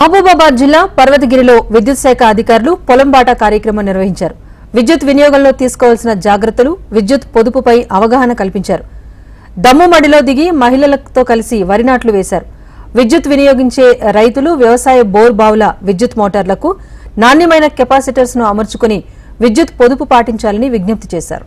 మహబూబాబాద్ జిల్లా పర్వతగిరిలో విద్యుత్ శాఖ అధికారులు పొలంబాట కార్యక్రమం నిర్వహించారు. విద్యుత్ వినియోగంలో తీసుకోవాల్సిన జాగ్రత్తలు విద్యుత్ పొదుపుపై అవగాహన కల్పించారు. దమ్ము మడిలో దిగి మహిళలతో కలిసి వరి నాట్లు వేశారు. విద్యుత్ వినియోగించే రైతులు వ్యవసాయ బోర్ బావుల విద్యుత్ మోటార్లకు నాణ్యమైన కెపాసిటర్స్ను అమర్చుకుని విద్యుత్ పొదుపు పాటించాలని విజ్ఞప్తి చేశారు.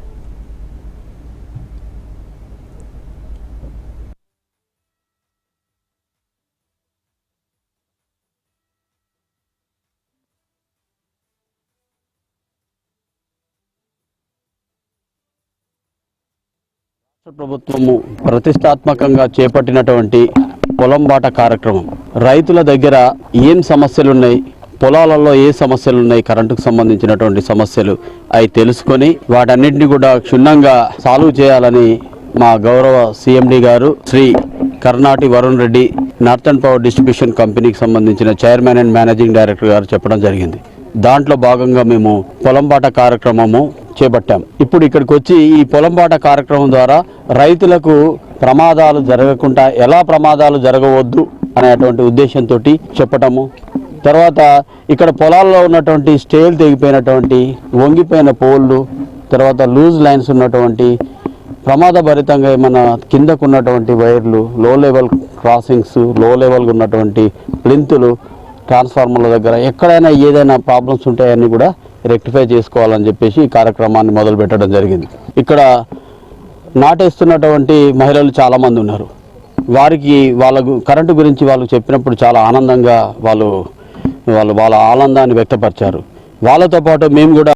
రాష్ట్ర ప్రభుత్వము ప్రతిష్టాత్మకంగా చేపట్టినటువంటి పొలం బాట కార్యక్రమం. రైతుల దగ్గర ఏం సమస్యలున్నాయి? పొలాలలో ఏ సమస్యలు ఉన్నాయి కరెంటుకు సంబంధించినటువంటి సమస్యలు అవి తెలుసుకొని వాటన్నింటినీ కూడా క్షుణ్ణంగా సాల్వ్ చేయాలని మా గౌరవ సిఎండి గారు Shri Karnati Varun Reddy northern power distribution కంపెనీకి సంబంధించిన చైర్మన్ అండ్ మేనేజింగ్ డైరెక్టర్ గారు చెప్పడం జరిగింది. దాంట్లో భాగంగా మేము పొలంబాట కార్యక్రమము చేపట్టాం. ఇప్పుడు ఇక్కడికి వచ్చి ఈ పొలంబాట కార్యక్రమం ద్వారా రైతులకు ప్రమాదాలు జరగకుండా ఎలా ప్రమాదాలు జరగవద్దు అనేటువంటి ఉద్దేశంతో చెప్పటము. తర్వాత ఇక్కడ పొలాల్లో ఉన్నటువంటి స్టేల్ తెగిపోయినటువంటి వంగిపోయిన పోళ్ళు తర్వాత లూజ్ లైన్స్ ఉన్నటువంటి ప్రమాదభరితంగా ఏమైనా కిందకు ఉన్నటువంటి వైర్లు లో లెవెల్ క్రాసింగ్స్లో లెవెల్ ఉన్నటువంటి ప్లింతులు ట్రాన్స్ఫార్మర్ల దగ్గర ఎక్కడైనా ఏదైనా ప్రాబ్లమ్స్ ఉంటాయని కూడా రెక్టిఫై చేసుకోవాలని చెప్పేసి ఈ కార్యక్రమాన్ని మొదలు పెట్టడం జరిగింది. ఇక్కడ నాటేస్తున్నటువంటి మహిళలు చాలామంది ఉన్నారు. వారికి వాళ్ళకు కరెంటు గురించి వాళ్ళు చెప్పినప్పుడు చాలా ఆనందంగా వాళ్ళు వాళ్ళు వాళ్ళ ఆనందాన్ని వ్యక్తపరిచారు. వాళ్ళతో పాటు మేము కూడా